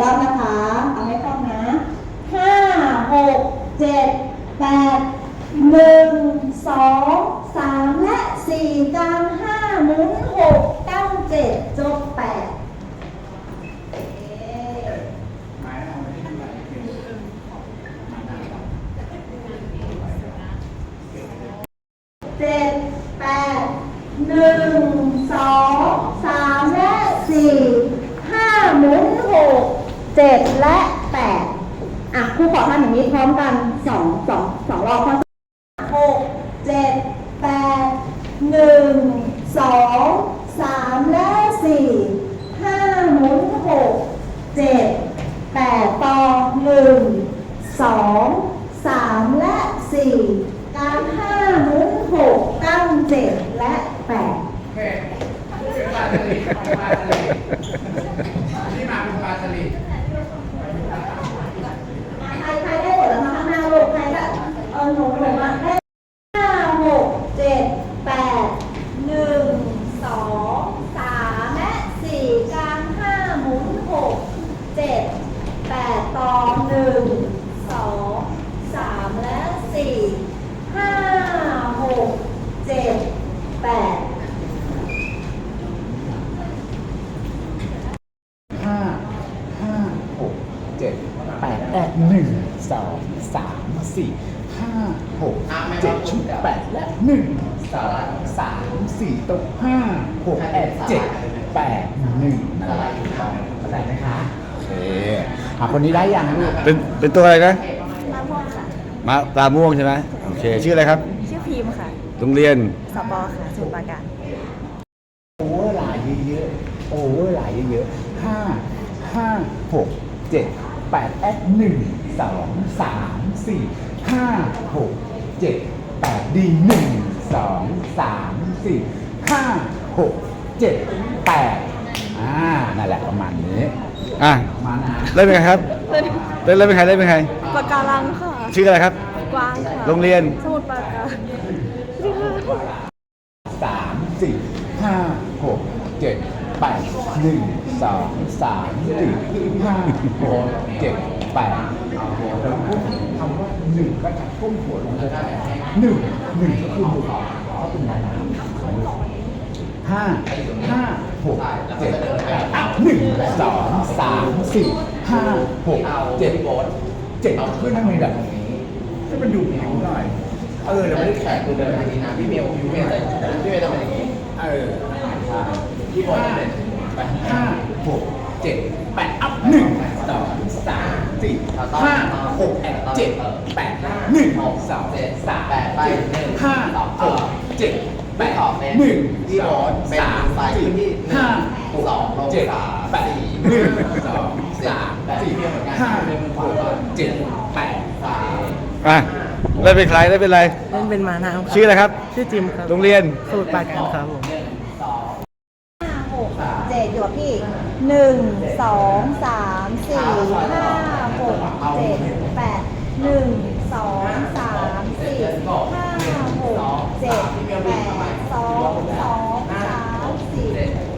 รอบนะคะ เอาให้ครบนะห้าหกเจ็ดแปดหนึ่งสองสามและสี่กลางห้าหมุนหกตั้งเจ็ดจบแปดเจ็ดแปดหนึ่งสองสามและสี่ห้าหมุนหกเจ็ ดและแปดอะครูขอทำอย่างนี้พร้อมกันสองสองสองรอบพร้อหกเจ็ดแปดหนึ่งสองสามและสี่ห้าหมุนหกเจ็ดแปดต่อหนึ่งสองสามและสี่การห้าหมุนหกตั้งเจ็ดและแปด ที่มาเป็นปลาสลิด ใครใครได้หมดแล้วมาข้างหน้าลูกใครก็เออหนูหนูมาได้ห้าหกเจ็ดแปดหนึ่งสองสามและสี่กลางห้าหมุนหกเจ็ดแปดต่อหนึ่งสองสามและสี่ห้าหกเจ็ดแปด ห้าห้าหกเจ็ดแปดแปดหนึ่งสองสามสี่ ห้าหกเจ็ดชุดแปดและหนึ่งสองสามสี่ตกห้าหกแปดเจ็ดแปดหนึ่งอะไรครับเข้าใจไหมคะโอเคอะคนนี้ได้ยังลูกเป็นเป็นตัวอะไรนะมาม่วงค่ะมาตาม่วงใช่ไหมโอเคชื่ออะไรครับชื่อพิมพ์ค่ะโรงเรียนสปอค่ะสมุทรปราการโอเวอร์ไลน์เยอะๆโอเวอร์ไลน์เยอะๆห้าห้าหกเจ็ดแปดแอดหนึ่งสองสามสี่ ห้าหกเจ็ดแปดดีหนึ่งสองสามสี่ห้าหกเจ็ดแปดอ่านั่นแหละประมาณนี้อะมานะเล่นเป็นใครครับเล่นเล่นเป็นใครเล่นเป็นใครปากการังค่ะ ชื่ออะไรครับ กวางค่ะโรงเรียน สมุทรปราการสามสี่ห้าหกเจ็ดแปดหนึ่งสองสามสี่ห้าหกเจ็ดแปดแล้ำว่าหนึ่งก็จะก้มหัวลงเลยหนึ่งหนึ่งก็คือหนึ่งเขาเป็นนามห้าห้าหกเจ็ดแปดหนึ่งสองสามสี่ห้าหกเจ็ดเจ็ดเพื่อนั่งในแบบนี้ให้มันดูแข็งหน่อยเออเราไม่ได้แข็งตัวเดินมนะพี่เมลพี่เมลพี่เมลทำอย่างนี้เออพี่บอลเป็นห้าหกเจ็ดแปดอัพหนึ่งสองสาม สี่ห้าหกแอนเจ็ดแปดหนึ่งสองสามเจ็ดห้าหกเจ็ดแปดหนึ่งสองสามสี่ห้าหกเจ็ดแปดหนึ่งสองสามสี่ห้าหกเจ็ดแปดอะเล่นเป็นใครเล่นเป็นอะไรเล่นเป็นมานาครับชื่ออะไรครับ ชื่อจิมครับโรงเรียนสมุทรปราการครับผมห้าหกเจ็ดอยู่กับพี่หนึ่งสองสามสี่ห้าห กเจ็ดแปดหนึ่งสองสามสี่ห้าหกเจ็ดแปดสองสองสามสี่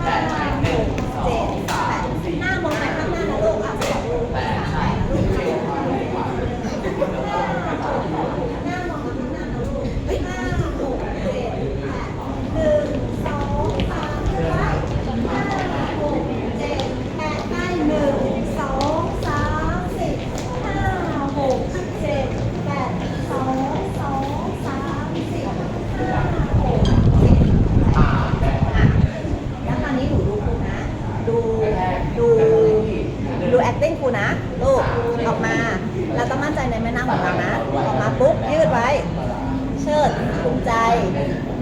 ห้าหกเจ็ดแปดหน้ามองไปข้างหน้านะลูกอะสองลูกแปดแปดลูกหน้ามองไปข้างหน้านะลูกห้าหกเจ็ดแปดหนึ่งสองสามสี่ห้าหกเจ็ดแปดได้หนึ่งสองสามสี่ห้าหกเจ็ดแปดสองสองสามสี่ห้าหกเจ็ดแปดอะแล้วตอนนี้หนูดูครูนะ ดู ดู ดู acting ครูนะ ลูก ออกมา เราต้องมั่นใจในแม่น้ำของเรานะ ออกมาปุ๊บ ยืดไว้ เชิดภูมิใจ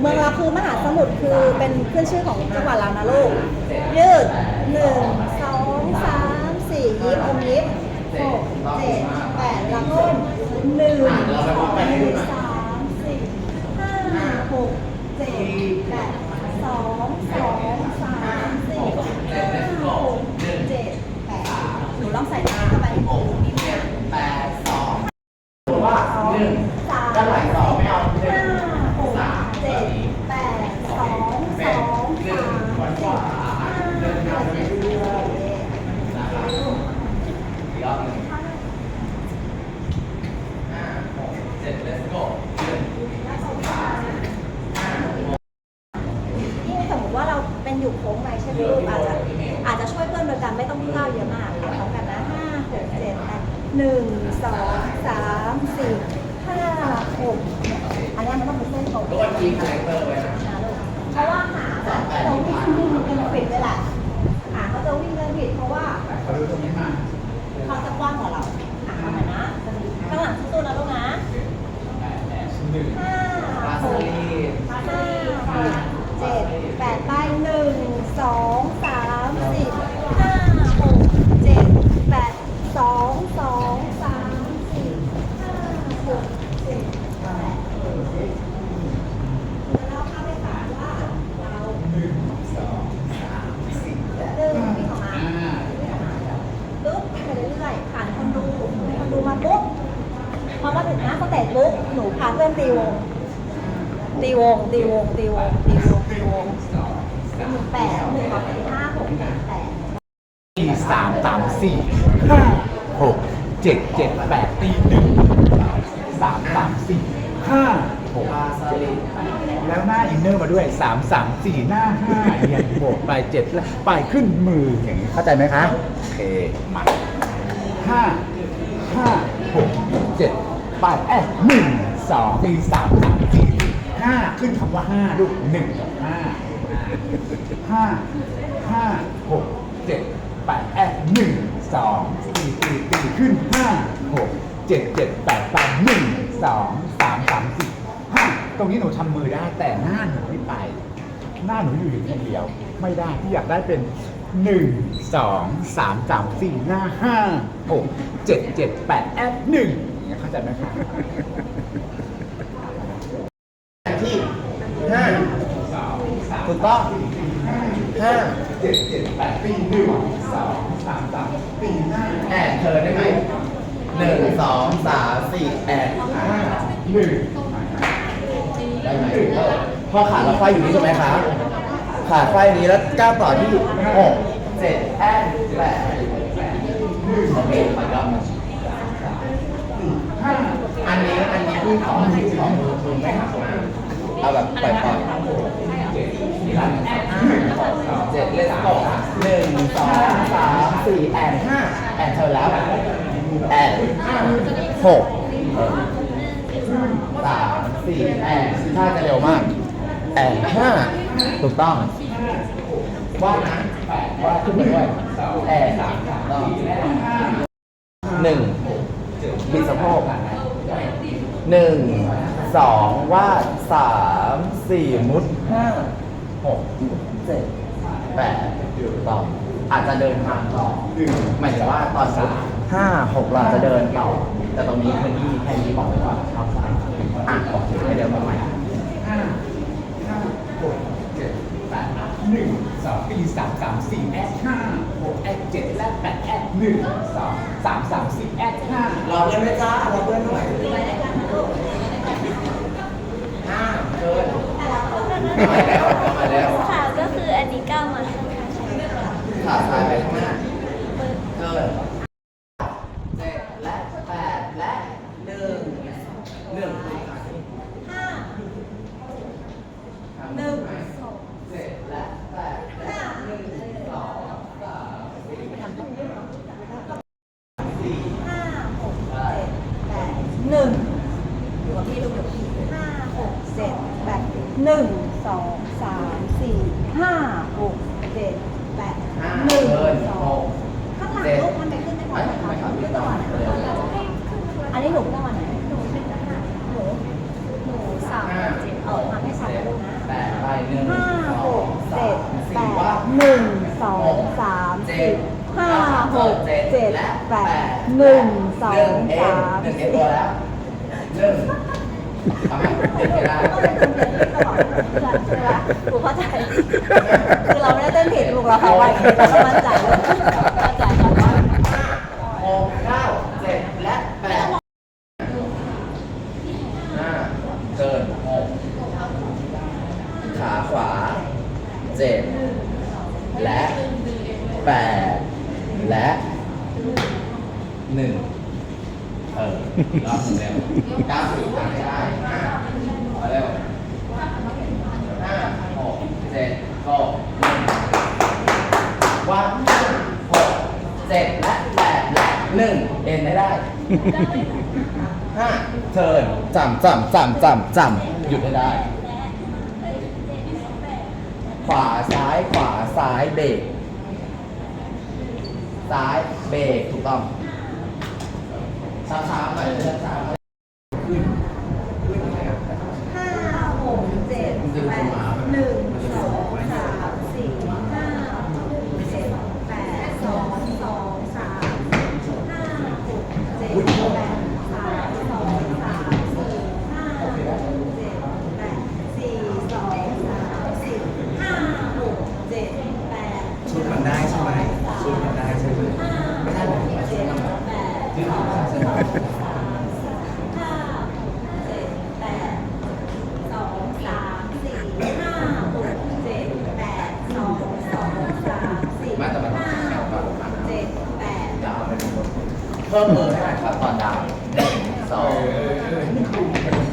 เมืองเราคือมหาสมุทรคือเป็นขึ้นชื่อของจังหวัดเรานะลูก ยืดหนึ่งสองสามสี่ยิ้มอมยิ้มหกเจ็ดแปดล้วก้มหนึ่งสองสามสี่ห้าหกเจ็ดแปดสองสองสามสี่ห้าหกเจ็ดแปดหนูลองใส่ เป็นอยู่โค้งไปใช่ไหมลูกอาจจะอาจจะช่วยเพื่อนโดยการไม่ต้องก้าวเยอะมากเอาพร้กันนะห้าหกเจ็ดแปดหนึ่งสองสามสี่ห้าหกอันนี้มันต้องเป็นเส้นตรงนะเพราะว่าหาเขาวิ่งวิ่งกันผิดเลยแหละหาเขาจะวิ่งกันผิดเพราะว่าเขาจะกว้างกว่าเราอะเข้ามานะข้างหลังสู้ๆนะลูกนะ ตีวง ตีวง ตีวง ตีวง ตีวง ตีวงหนึ่งแปดหนึ่งสองสี่ห้าหกแปดสี่สามสามสี่ห้าหกเจ็ดเจ็ดแปดตีหนึ่งสามสามสี่ห้าหกเจ็ดแล้วหน้าอินเนอร์มาด้วยสามสามสี่หน้าห้าเรียบวกไปเจ็ดแล้วไปขึ้นมืออย่างนี้เข้าใจไหมคะโอเคมาห้าห้าหกเจ็ดไปแอะหนึ่ง สองสี่สามสามสี่ห้าขึ้นคำว่าห้าลูกหนึ่งกับห้าห้าห้าหกเจ็ดแปดแอดหนึ่งสองสี่สี่สี่ขึ้นห้าหกเจ็ดเจ็ดแปดแปดหนึ่งสองสามสามสี่ห้าตรงนี้หนูทำมือได้แต่หน้าหนูไม่ไป หน้าหนูอยู่อยู่คนเดียว ไม่ได้ที่อยากได้เป็นหนึ่งสองสามสามสี่หน้าห้าหกเจ็ดเจ็ดแปดแอดหนึ่งเข้าใจไหมครับ ที่ห้า ถูกต้องห้าเจ็ดเจ็ดแปดปีหนึ่งสองสามสามปีหน้าแอดเธอได้ไหมหนึ่งสองสามสี่แอดห้าหนึ่งได้ไหมเออพอขาเราไฟอยู่นี่ใช่ไหมคะขาไฟนี้แล้วก้าวต่อที่หกเจ็ดแอดแปดโอเคไปแล้วห้าอันนี้อันนี้คือของของคุณไม่หักเอาแบบปล่อยป สี่แอนห้าแอนเธอแล้วแอนหกสามสี่แอนถ้าจะเร็วมาก แอนห้าถูกต้อง ว่าดนะว่าดขึ้นไปด้วยแอนสามต้องหนึ่งบิดสะโพกหนึ่งสองวาดสามสี่มุดห้าหกเจ็ดแปดต่อ อาจจะเดินทางต่อหมายถึงว่าตอนสามห้าหกเราจะเดินต่อแต่ตรงนี้พื้นที่แค่นี้บอกไว้ก่อนชอบสายอะโอเคให้เดินมาใหม่ห้าห้าหกเจ็ดแปดหนึ่งสองปีสามสามสี่แอดห้าหกแอดเจ็ดและแปดแอดหนึ่งสองสามสามสี่แอดห้ารอเพื่อนไหมจ้ารอเพื่อนหน่อยห้าเกิน ขายไปข้างหน้าเกินเจ็ดและแปดและหนึ่งหนึ่งห้าหนึ่งสองเจ็ดและแปดห้าหนึ่งสองสามสี่ห้าหกเจ็ดแปดหนึ่งอยู่กับพี่ลูกอยู่กับพี่ห้าหกเจ็ดแปดหนึ่งสองสามสี่ห้าหกเจ็ดแปด ห้า ห นึ่งเกินสหองกข้างหลังเจ็ดลูกมันไปขึ้นได้ก่อนไม่ไม่ครับขึ้นจังหวะไหนอันนี้หนูจังหวะไหนหนูเป็นจังหวะหนูหนูสามเจ็ดเอามาให้สามลูกนะแปดไปหนึ่งห้าหกเจ็ดแปดหนึ่งสองสามเจ็สี่ดห้าหกเจ็ดแปดหนึ่งสองสามหนึ่งเอ็สี่ตัวแล้วหนึ่งทำไมเด็กไม่ได้ต้องเป็นคนเดียวที่ตลอดใช่ไหมกูเข้าใจคือเราไม่ได้ นผิดลูกเราเข้าไปเราก็มั่นใจเลยมั่นใจก่อนว่าหกเก้าเจ็ดและแปดห้าเกินหกขาขวาเจ็ดและแปดและหนึ่งเออรอบหนึ่งเร็วเก้าสิบทำให้ได้ห้ามาเร็วห้าหกเจ็ดก็หนึ่ง วันหกเจ็ดและแปดและหนึ่งเอ็นไม่ได้ห้าเทิร์นจำจำจำจำจำหยุดให้ได้ ขวาซ้ายขวาซ้ายเบรกซ้ายเบรกถูกต้องช้าๆหน่อยช้าๆ ห้าหกเจ็ดแปดหนึ่งสองสามสี่ห้าหกเจ็ดแปดสองสองสามห้าหกเจ็ดแปดสามสองสามสี่ห้าหกเจ็ดแปดสี่สองสามสี่ห้าหกเจ็ดแปด ชุดมันได้ใช่ไหมชุดมันได้ใช่ไหม ห้าหกเจ็ดแปดสองสองสามห้าหกเจ็ดแปด สองสามสี่ห้าหกเจ็ดแปดสองสองสามสี่ ไม่แต่มันต้อง ห้า แข่ง ห ก่อน กเจ็ดแปด ดาวเป็นคนเพิ่มมือให้หน่อยครับตอนดาวหนึ่งสอง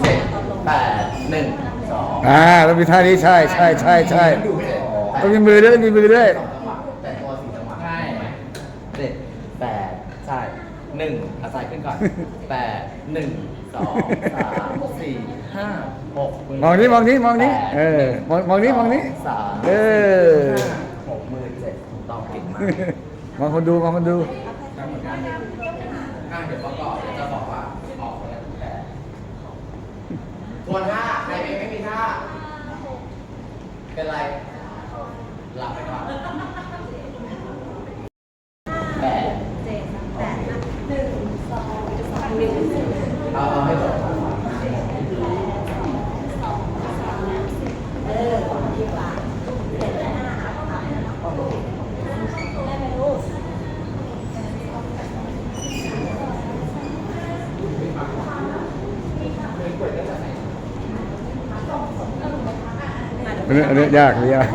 เจ็ดแปดหนึ่งสองอ่าแล้วมีท่านี้ใช่ใช่ใช่ใช่เจ็ดแปต้องดมีมือด้วยต้องมีมือด้วยสองจังหวะแต่ตัวสี่จังหวะใช่ไหมเจ็ดแปดใช่หนึ่งเอาซ้ายขึ้นก่อนแปดหนึ่งสองสามสี่ห้าหกมองนี้มองนี้มองนี้แปดเออมองมองนี้มองนี้ สามเออห้าหกมือเจ็ดถูกต้องเก่งมาก มองคนดูมองคนดู อะเดี๋ยวประกอบเดี๋ยวจะบอกว่าออกแล้วแต่ท วนท่าใครเป็นไม่มีท่า เป็นไร หลับไปก่อนแปด เจ็ดแปดหนึ่งสองสามหนึ่ง เอาเอาให้จบ เออดีกว่าเจ็ดและห้าได้ไหมลูก อันนี้อันนี้ยากอันนี้ยาก